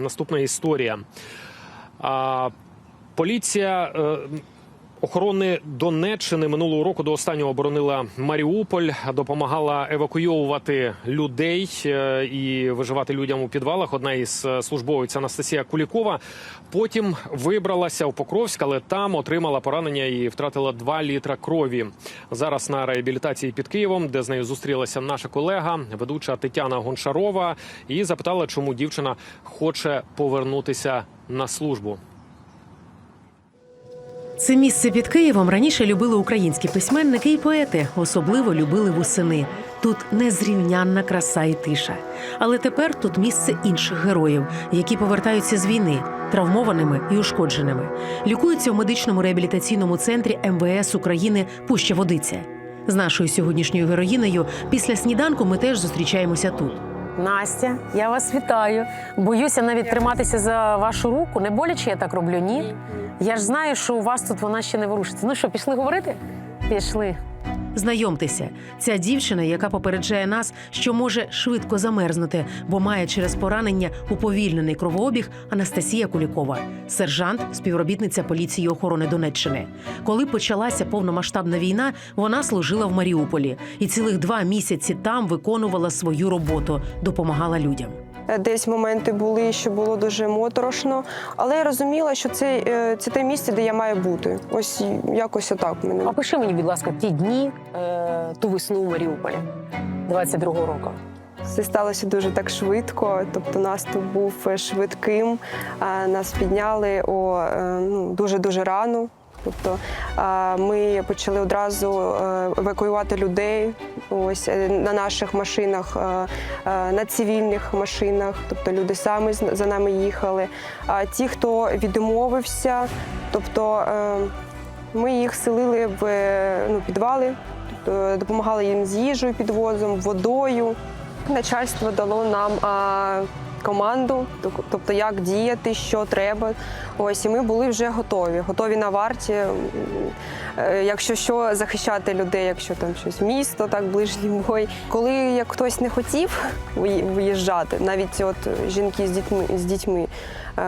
наступна історія. Поліція. Охорони Донеччини минулого року до останнього оборонила Маріуполь, допомагала евакуйовувати людей е, і виживати людям у підвалах. Одна із е, службовиць Анастасія Кулікова. Потім вибралася в Покровськ, але там отримала поранення і втратила 2 літра крові. Зараз на реабілітації під Києвом, де з нею зустрілася наша колега, ведуча Тетяна Гончарова, і запитала, чому дівчина хоче повернутися на службу. Це місце під Києвом раніше любили українські письменники і поети, особливо любили восени. Тут незрівнянна краса і тиша. Але тепер тут місце інших героїв, які повертаються з війни, травмованими і ушкодженими. Лікуються у медичному реабілітаційному центрі МВС України Пуща Водиця. З нашою сьогоднішньою героїнею після сніданку ми теж зустрічаємося тут. Настя, я вас вітаю. Боюся навіть триматися за вашу руку. Не боляче я так роблю, ні? Я ж знаю, що у вас тут вона ще не ворушиться. Ну що, пішли говорити? Пішли. Знайомтеся, ця дівчина, яка попереджає нас, що може швидко замерзнути, бо має через поранення уповільнений кровообіг Анастасія Кулікова, сержант, співробітниця поліції охорони Донеччини. Коли почалася повномасштабна війна, вона служила в Маріуполі і цілих два місяці там виконувала свою роботу, допомагала людям. Е, Десь моменти були, що було дуже моторошно, але я розуміла, що це, е, це те місце, де я маю бути. Ось якось отак мене. Опиши мені, будь ласка, ті дні, е, ту весну у Маріуполі 22-го року. Це сталося дуже так швидко. Тобто наступ був швидким. Нас підняли о ну, дуже дуже рано. Тобто ми почали одразу евакуювати людей ось е, на наших машинах, е, е, на цивільних машинах. Тобто люди самі за нами їхали. А ті, хто відмовився, тобто ми їх селили в ну, підвали, тобто допомагали їм з їжею, підвозом, водою. Начальство дало нам команду, тоб- тобто як діяти, що треба. Ось і ми були вже готові, готові на варті. е, Якщо що, захищати людей, якщо там щось місто, так ближній бой. Коли як хтось не хотів виїжджати, навіть от жінки з дітьми з дітьми,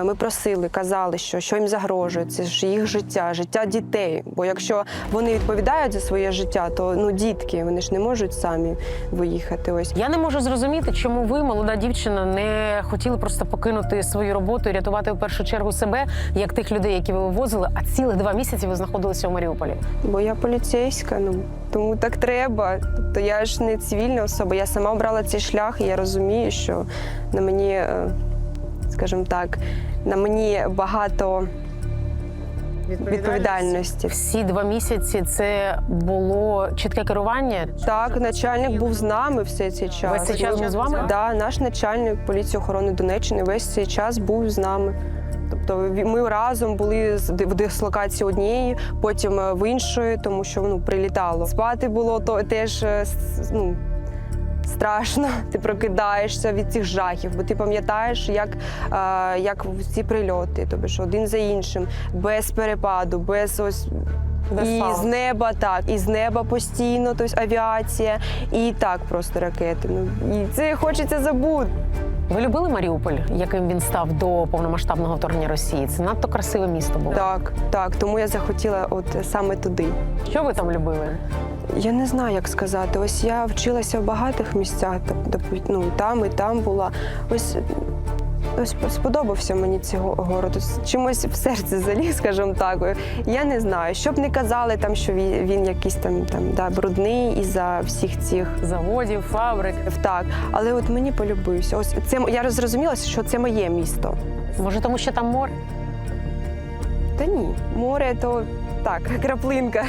ми просили, казали, що, що їм загрожує, це ж їх життя, життя дітей. Бо якщо вони відповідають за своє життя, то ну дітки вони ж не можуть самі виїхати. Ось Я не можу зрозуміти, чому ви, молода дівчина, не хотіли просто покинути свою роботу і рятувати в першу чергу себе, як тих людей, які ви вивозили, а цілих два місяці ви знаходилися у Маріуполі. Бо я поліцейська, ну тому так треба. Тобто я ж не цивільна особа. Я сама обрала цей шлях, і я розумію, що на мені, е, скажімо так, на мені багато відповідальності. Всі два місяці це було чітке керування. Так, начальник був з нами все цей час. Весь цей час був з вами? Да, наш начальник поліції охорони Донеччини весь цей час був з нами. Тобто ми разом були з- в дислокації однієї, потім е, в іншої, тому що ну, прилітало. Спати було то теж е, ну, страшно. Ти прокидаєшся від цих жахів, бо ти пам'ятаєш, як, е, як ці прильоти, тобто ж один за іншим, без перепаду, без ось. Без і з неба так, і з неба постійно, тобто авіація, і так просто ракети. Ну і це хочеться забути. Ви любили Маріуполь, яким він став до повномасштабного вторгнення Росії? Це надто красиве місто було. Так, так, тому я захотіла от саме туди. Що ви там любили? Я не знаю, як сказати. Ось я вчилася в багатих місцях, ну, там, і там була. Ось. Ось сподобався мені цей го- город. Чимось в серце заліз, скажімо так. Я не знаю, що б не казали там, що він, якийсь там, там да, брудний із-за всіх цих Заводів, фабрик. так. Але от мені полюбився. Ось це я зрозуміла, що це моє місто. Може, тому що там море? Та ні, море то так, краплинка.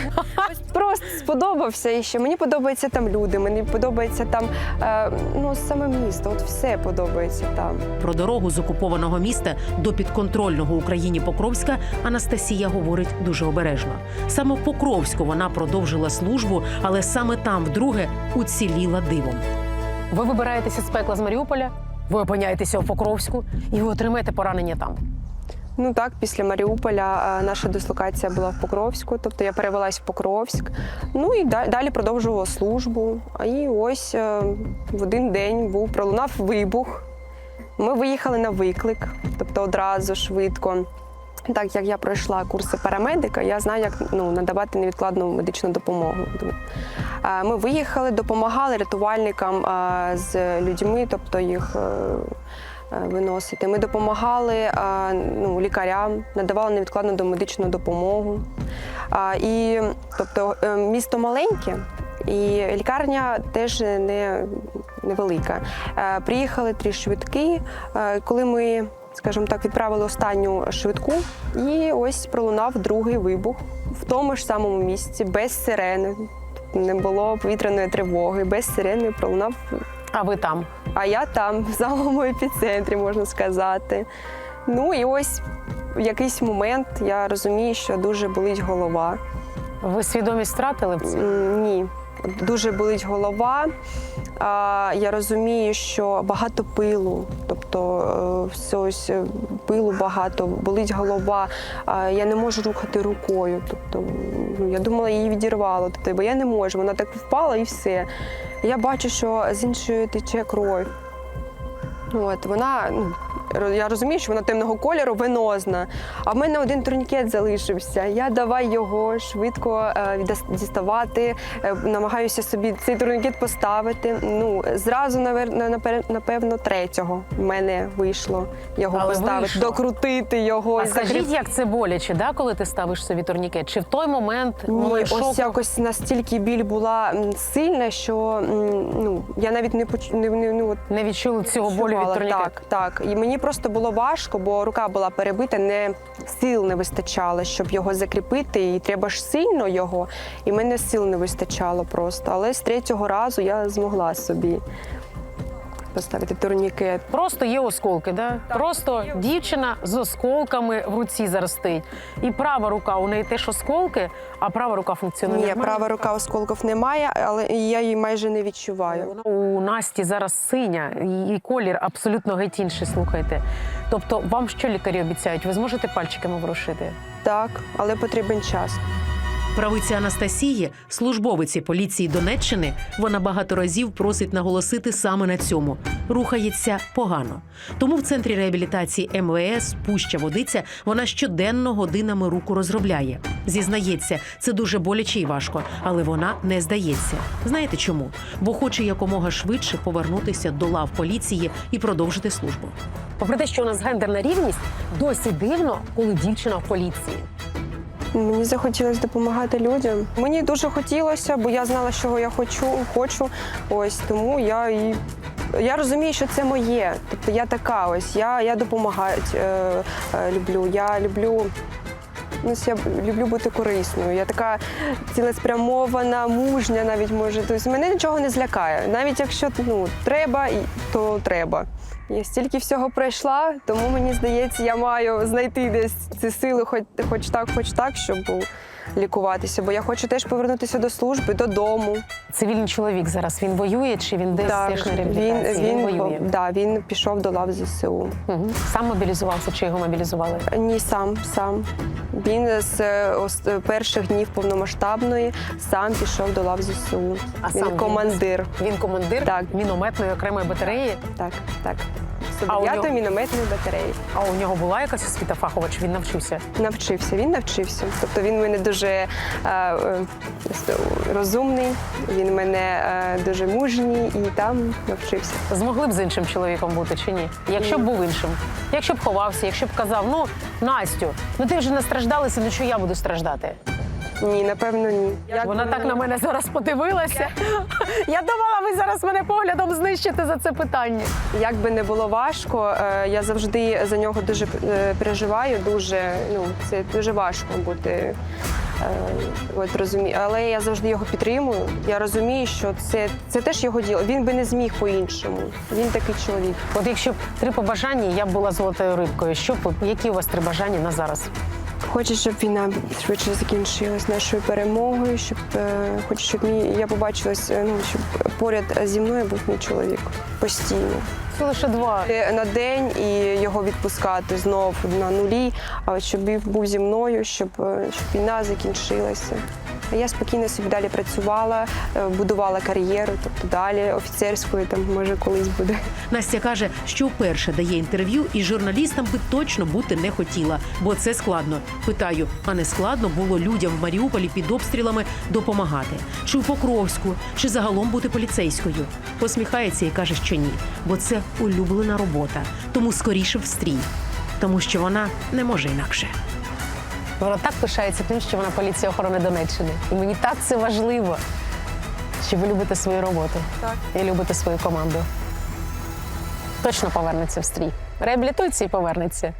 Ось Просто сподобався і ще. Мені подобаються там люди, мені подобається там е, ну, саме місто. От все подобається там. Про дорогу з окупованого міста до підконтрольного Україні Покровська Анастасія говорить дуже обережно. Саме в Покровську вона продовжила службу, але саме там вдруге уціліла дивом. Ви вибираєтеся з пекла з Маріуполя, ви опиняєтеся у Покровську і ви отримаєте поранення там. Ну так, після Маріуполя наша дислокація була в Покровську, тобто я перевелась в Покровськ. Ну і далі продовжувала службу. І ось е, в один день був пролунав вибух. Ми виїхали на виклик, тобто одразу швидко. Так як я пройшла курси парамедика, я знаю, як ну, надавати невідкладну медичну допомогу. Ми виїхали, допомагали рятувальникам з людьми, тобто їх е, е, виносити. Ми допомагали лікарям, надавали невідкладну домедичну допомогу. І тобто е, місто маленьке, і лікарня теж не, невелика. Е, Приїхали три швидкі, е, коли ми. Скажімо так, відправили останню швидку, і ось пролунав другий вибух в тому ж самому місці, без сирени. Не було повітряної тривоги, без сирени пролунав. А ви там? А я там, в самому епіцентрі, можна сказати. Ну і ось в якийсь момент я розумію, що дуже болить голова. Ви свідомість втратили? Ні, дуже болить голова. Я розумію, що багато пилу, тобто е, все ось е, пилу багато, болить голова. Я не можу рухати рукою. Тобто, ну, я думала, її відірвало, тобто, бо я не можу. Вона так впала і все. Я бачу, що з іншої тече кров. От, вона, ну, я розумію, що вона темного кольору, венозна. А в мене один турнікет залишився. Я давай його швидко е, діставати, е, намагаюся собі цей турнікет поставити. Ну, зразу, напевно, третього в мене вийшло його Але поставити, вийшло. докрутити його. А скажіть, закріп- як це боляче, да, коли ти ставиш собі турнікет? Чи в той момент, Ні, момент ось якось настільки біль була сильна, що ну, я навіть не, поч... не, не, ну, от не відчули цього болю від турнікету? Так, так. І мені просто було важко, бо рука була перебита, не сил не вистачало, щоб його закріпити. І треба ж сильно його. І мене сил не вистачало просто. Але з третього разу я змогла собі поставити турнікет. Просто є осколки, да? Просто дівчина з осколками в руці зараз стоїть. І права рука у неї теж осколки, а права рука функціонує. Ні, нормально? права рука осколків немає, але я її майже не відчуваю. У Насті зараз синя, і колір абсолютно геть інший, слухайте. Тобто, вам що лікарі обіцяють? Ви зможете пальчиками ворушити? Так, але потрібен час. Правиця Анастасії, службовиці поліції Донеччини, вона багато разів просить наголосити саме на цьому. Рухається погано. Тому в центрі реабілітації МВС Пуща Водиця вона щоденно годинами руку розробляє. Зізнається, це дуже боляче і важко, але вона не здається. Знаєте чому? Бо хоче якомога швидше повернутися до лав поліції і продовжити службу. Попри те, що у нас гендерна рівність, досі дивно, коли дівчина в поліції. Мені захотілося допомагати людям. Мені дуже хотілося, бо я знала, чого я хочу, хочу. Ось тому я і. Я розумію, що це моє. Тобто я така ось. Я, я допомагати е, е, люблю. Я люблю. Ну, я люблю бути корисною. Я така цілеспрямована, мужня навіть може. Тобто мене нічого не злякає. Навіть якщо ну, треба, то треба. Я стільки всього пройшла, тому мені здається, я маю знайти десь ці сили, хоч, хоч так, хоч так, щоб лікуватися. Бо я хочу теж повернутися до служби, додому. Цивільний чоловік зараз він воює чи він десь Так, теж на він, реабілітації? він, воює. да, він пішов до лав ЗСУ. Угу. Сам мобілізувався чи його мобілізували? Ні, сам, сам. Він з е, ос- е, перших днів повномасштабної сам пішов до лав ЗСУ. А він сам він командир. Він командир Так. мінометної окремої батареї. Так, так. А у 109-ї нього- мінометної батареї. А у нього була якась освіта фахова, чи він навчився? Навчився, він навчився. Тобто він в мене дуже е, е, розумний, він в мене е, дуже мужній і там навчився. Змогли б з іншим чоловіком бути чи ні? Якщо б був іншим, якщо б ховався, якщо б казав, ну Настю, ну ти вже не страждалася, ну що я буду страждати? Ні, напевно, ні. Вона так на мене зараз подивилася. Я думала, ви зараз мене поглядом знищите за це питання. Як би не було важко, е, я завжди за нього дуже е, переживаю. Дуже ну це дуже важко бути. е, От розумію, але я завжди його підтримую. Я розумію, що це, це теж його діло. Він би не зміг по-іншому. Він такий чоловік. От якщо б три побажання, я б була золотою рибкою. Що б які у вас три бажання на зараз? Хочу, щоб війна швидше закінчилась нашою перемогою. Щоб е, хочу, щоб мій я побачилась, е, ну щоб поряд зі мною був мій чоловік постійно. Це лише два. Е, на день і його відпускати знов на нулі. А щоб він був зі мною, щоб, щоб війна закінчилася. Я спокійно собі далі працювала, е, будувала кар'єру, тобто далі офіцерською, там може колись буде. Настя каже, що вперше дає інтерв'ю, і журналістам би точно бути не хотіла, бо це складно. Питаю, а не складно було людям в Маріуполі під обстрілами допомагати? Чи в Покровську, чи загалом бути поліцейською? Посміхається і каже, що ні, бо це улюблена робота, тому скоріше в стрій, тому що вона не може інакше. Вона так пишається тим, що вона поліція охорони Донеччини. І мені так це важливо, що ви любите свою роботу Так. і любите свою команду. Точно повернеться в стрій. Реабілітується і повернеться.